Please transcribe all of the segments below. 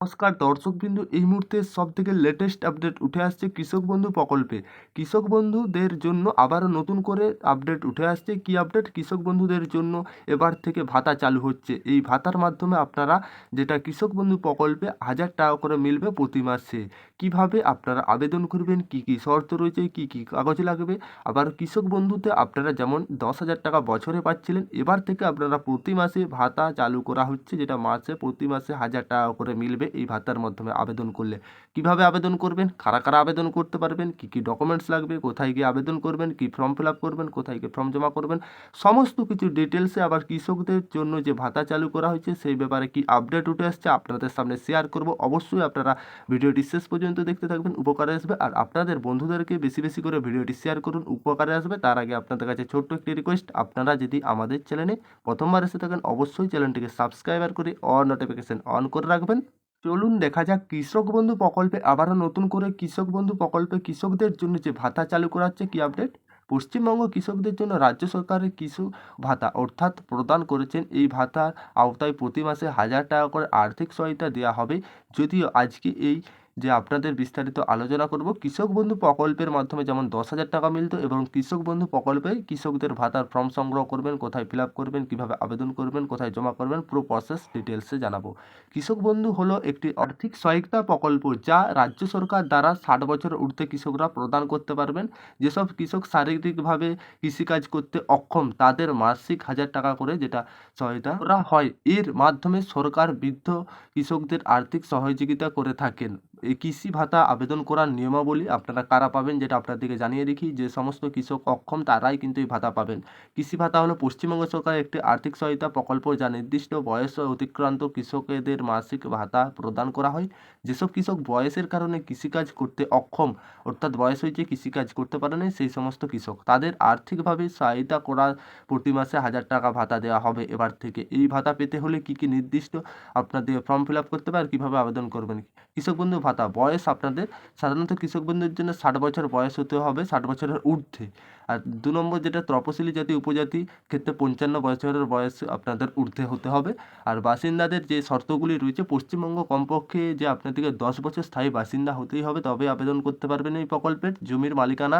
নমস্কার, দর্শকবৃন্দ, এই মুহূর্তে সব থেকে লেটেস্ট আপডেট উঠে আসছে কৃষক বন্ধু প্রকল্পে। কৃষক বন্ধুদের জন্য আবারও নতুন করে আপডেট উঠে আসছে। কি আপডেট কৃষক বন্ধুদের জন্য এবার থেকে ভাতা চালু হচ্ছে। এই ভাতার মাধ্যমে আপনারা যেটা কৃষক বন্ধু প্রকল্পে হাজার টাকা করে মিলবে প্রতি মাসে, কীভাবে আপনারা আবেদন করবেন, কি কি শর্ত রয়েছে, কি কি কাগজ লাগবে, আবার কৃষক বন্ধুতে আপনারা যেমন দশ হাজার টাকা বছরে পাচ্ছিলেন, এবার থেকে আপনারা প্রতি মাসে ভাতা চালু করা হচ্ছে, যেটা মাসে, প্রতি মাসে হাজার টাকা করে মিলবে। এই ভাতার মাধ্যমে আবেদন করলে কীভাবে আবেদন করবেন? কারা কারা আবেদন করতে পারবেন? কি কি ডকুমেন্টস লাগবে? কোথায় গিয়ে আবেদন করবেন? কি ফর্ম ফিল আপ করবেন? কোথায় গিয়ে ফর্ম জমা করবেন? সমস্ত কিছু ডিটেলসে আবার কৃষকদের জন্য যে ভাতা চালু করা হয়েছে, সেই ব্যাপারে কি আপডেট উঠে আসছে, আপনাদের সামনে শেয়ার করব। অবশ্যই আপনারা ভিডিওটি শেষ পর্যন্ত দেখতে থাকবেন, উপকারে আসবে। আর আপনাদের বন্ধুদেরকে বেশি বেশি করে ভিডিওটি শেয়ার করুন, উপকারে আসবে। তার আগে আপনাদের কাছে ছোট্ট একটি রিকোয়েস্ট আপনারা যদি আমাদের চ্যানেলে প্রথমবার এসে থাকেন, অবশ্যই চ্যানেলটিকে সাবস্ক্রাইবার করে অল নোটিফিকেশন অন করে রাখবেন। চলুন দেখা যাক কৃষক বন্ধু প্রকল্পে আবারও নতুন করে কৃষক বন্ধু প্রকল্পে কৃষকদের জন্য যে ভাতা চালু করা হচ্ছে কি আপডেট? পশ্চিমবঙ্গ কৃষকদের জন্য রাজ্য সরকারের কৃষি ভাতা অর্থাৎ প্রদান করেছেন। এই ভাতার আওতায় প্রতি মাসে হাজার টাকা করে আর্থিক সহায়তা দেওয়া হবে। যদিও আজকে এই যে আপনাদের বিস্তারিত আলোচনা করব, কৃষক বন্ধু প্রকল্পের মাধ্যমে যেমন দশ হাজার টাকা মিলত এবং কৃষক বন্ধু প্রকল্পে কৃষকদের ভাতার ফর্ম সংগ্রহ করবেন, কোথায় ফিল করবেন, কীভাবে আবেদন করবেন, কোথায় জমা করবেন, পুরো প্রসেস ডিটেলসে জানাব। কৃষক বন্ধু হলো একটি আর্থিক সহায়তা প্রকল্প যা রাজ্য সরকার দ্বারা ষাট বছর ঊর্ধ্বে কৃষকরা প্রদান করতে পারবেন। যেসব কৃষক শারীরিকভাবে কৃষিকাজ করতে অক্ষম, তাদের মাসিক হাজার টাকা করে যেটা সহায়তা করা হয়, এর মাধ্যমে সরকার বৃদ্ধ কৃষকদের আর্থিক সহযোগিতা করে থাকেন। কৃষি ভাতা আবেদন করার নিয়মাবলী আপনারা কারা পাবেন যেটা আপনাদেরকে জানিয়ে রাখি যে সমস্ত কৃষক অক্ষম তারাই কিন্তু এই ভাতা পাবেন। কৃষি ভাতা হলো পশ্চিমবঙ্গ সরকারের একটি আর্থিক সহায়তা প্রকল্প যা নির্দিষ্ট বয়স অতিক্রান্ত কৃষকদের মাসিক ভাতা প্রদান করা হয়। যেসব কৃষক বয়সের কারণে কৃষিকাজ করতে অক্ষম, অর্থাৎ বয়স হয়েছে, কৃষিকাজ করতে পারে না সেই সমস্ত কৃষক, তাদের আর্থিকভাবে সহায়তা করার প্রতি মাসে হাজার টাকা ভাতা দেওয়া হবে। এবার থেকে এই ভাতা পেতে হলে কি কি নির্দিষ্ট আপনাদের ফর্ম ফিল আপ করতে হবে আর কীভাবে আবেদন করবেন? কৃষক বন্ধু ভাতা। বয়স আপনাদের সাধারণত কৃষক বন্ধুর জন্য ষাট বছর বয়স হতে হবে, ষাট বছরের ঊর্ধ্বে। আর দু নম্বর যেটা তপশিলি জাতি, উপজাতি, ক্ষেত্রে পঞ্চান্ন বছরের বয়স আপনাদের ঊর্ধ্বে হতে হবে। আর বাসিন্দাদের যে শর্তগুলি রয়েছে, পশ্চিমবঙ্গ কমপক্ষে যে আপনাদেরকে দশ বছর স্থায়ী বাসিন্দা হতেই হবে, তবে আবেদন করতে পারবেন এই প্রকল্পের। জমির মালিকানা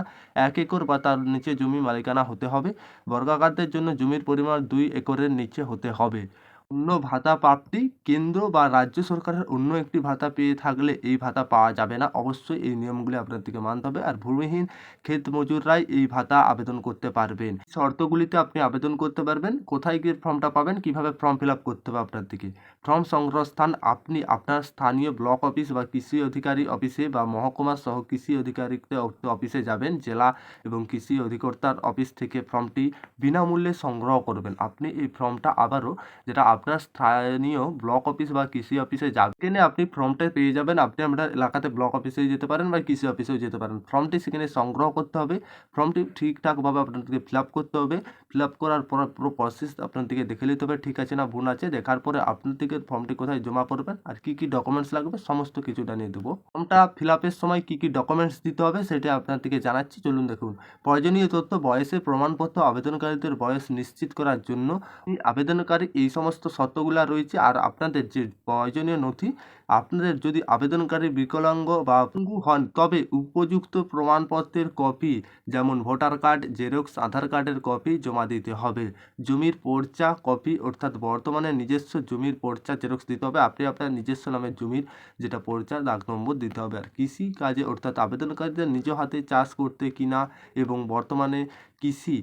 এক একর বা তার নিচে জমি মালিকানা হতে হবে। বর্গাকারদের জন্য জমির পরিমাণ দুই একরের নিচে হতে হবে। অন্য ভাতা প্রাপ্তি কেন্দ্র বা রাজ্য সরকারের অন্য একটি ভাতা পেয়ে থাকলে এই ভাতা পাওয়া যাবে না। অবশ্যই এই নিয়মগুলি আপনাদেরকে মানতে হবে আর ভূমিহীন ক্ষেত মজুররাই এই ভাতা আবেদন করতে পারবেন। শর্তগুলিতে আপনি আবেদন করতে পারবেন। কোথায় গিয়ে ফর্মটা পাবেন? কীভাবে ফর্ম ফিল আপ করতে হবে আপনার দিকে ফর্ম সংগ্রহ স্থান আপনি আপনার স্থানীয় ব্লক অফিস বা কৃষি অধিকারী অফিসে বা মহকুমা সহ কৃষি আধিকারিক অফিসে যাবেন। জেলা এবং কৃষি অধিকর্তার অফিস থেকে ফর্মটি বিনামূল্যে সংগ্রহ করবেন। আপনি এই ফর্মটা আবারও যেটা আপনার স্থানীয় ব্লক অফিস বা কৃষি অফিসে যাবেন। সেখানে আপনি ফর্মটা পেয়ে যাবেন। আপনি আপনার এলাকাতে ব্লক অফিসে যেতে পারেন বা কৃষি অফিসেও যেতে পারেন। ফর্মটি সেখানে সংগ্রহ করতে হবে। ফর্মটি ঠিকঠাকভাবে আপনাদেরকে ফিল আপ করতে হবে। ফিল আপ করার পর পুরো প্রসেস আপনাদেরকে দেখে নিতে হবে। ঠিক আছে না ভুল আছে? দেখার পরে আপনাদেরকে ফর্মটি কোথায় জমা করবেন আর কী কী ডকুমেন্টস লাগবে সমস্ত কিছু জানিয়ে দেবো। ফর্মটা ফিল আপের সময় কী কী ডকুমেন্টস দিতে হবে সেটা আপনাদেরকে জানাচ্ছি। চলুন দেখুন। প্রয়োজনীয় তথ্য, বয়সের প্রমাণপত্র, আবেদনকারীদের বয়স নিশ্চিত করার জন্য আবেদনকারী এই সমস্ত শর্তগুলো রয়েছে আর আপনাদের যে প্রয়োজনীয় নথি, আপনাদের যদি আবেদনকারী বিকলাঙ্গ বা পঙ্গু হন, তবে উপযুক্ত প্রমাণপত্রের কপি, যেমন ভোটার কার্ড, জেরক্স, আধার কার্ডের কপি জমা দিতে হবে। জমির পর্চা কপি, অর্থাৎ বর্তমানে নিজস্ব জমির পর্চা জেরক্স দিতে হবে। আপনি আপনার নিজস্ব নামের জমির যেটা পর্চা, দাগ নম্বর দিতে হবে। আর কৃষি কাজে, অর্থাৎ আবেদনকারীদের নিজ হাতে চাষ করতে কিনা এবং বর্তমানে কৃষি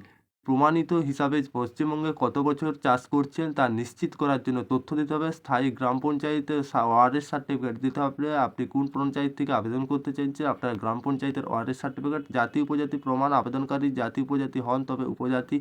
প্রমাণিত হিসাবে পশ্চিমবঙ্গে কত বছর চাষ করছেন তা নিশ্চিত করার জন্য তথ্য দিতে হবে। স্থায়ী গ্রাম পঞ্চায়েতের ওয়ার্ডের সার্টিফিকেট দিতে হবে। আপনি কোন পঞ্চায়েত থেকে আবেদন করতে চাইছেন? আপনার গ্রাম পঞ্চায়েতের ওয়ার্ডের সার্টিফিকেট জাতি উপজাতি প্রমাণ। আবেদনকারী জাতি উপজাতি হন, তবে উপজাতি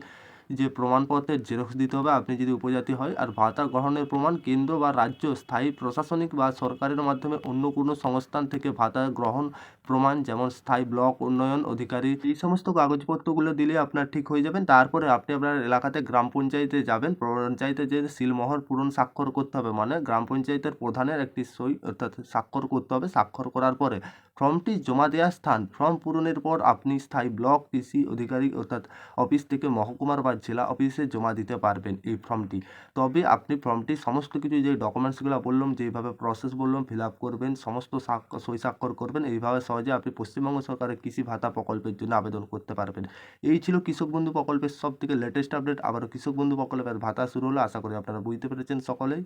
যে প্রমাণপত্রের জেরক্স দিতে হবে। আপনি যদি উপজাতি হয় আর ভাতা গ্রহণের প্রমাণ, কেন্দ্র বা রাজ্য, স্থায়ী প্রশাসনিক বা সরকারের মাধ্যমে অন্য কোনো সংস্থান থেকে ভাতা গ্রহণ প্রমাণ, যেমন স্থায়ী ব্লক, উন্নয়ন, অধিকারী, এই সমস্ত কাগজপত্রগুলো দিলে আপনার ঠিক হয়ে যাবেন। তারপরে আপনি আপনার এলাকাতে গ্রাম পঞ্চায়েতে যাবেন। পঞ্চায়েতে যে সিলমোহর পূরণ স্বাক্ষর করতে হবে মানে গ্রাম পঞ্চায়েতের প্রধানের একটি সই অর্থাৎ স্বাক্ষর করতে হবে। স্বাক্ষর করার পরে ফর্মটি জমা দেওয়ার স্থান, ফর্ম পূরণের পর আপনি স্থায়ী ব্লক, কৃষি অধিকারী অর্থাৎ অফিস থেকে মহকুমার বা জেলা অফিসে জমা দিতে পারবেন এই ফর্মটি। তবে আপনি ফর্মটি সমস্ত কিছু যে ডকুমেন্টসগুলো বললাম, যেইভাবে প্রসেস বললাম ফিল আপ করবেন, সমস্ত সই স্বাক্ষর করবেন, এইভাবে সহজে আপনি পশ্চিমবঙ্গ সরকারের কৃষি ভাতা প্রকল্পের জন্য আবেদন করতে পারবেন। এই ছিল কৃষক বন্ধু প্রকল্পের সব থেকে লেটেস্ট আপডেট আবারও কৃষক বন্ধু প্রকল্পের ভাতা শুরু হলো, আশা করি আপনারা বুঝতে পেরেছেন সকলেই।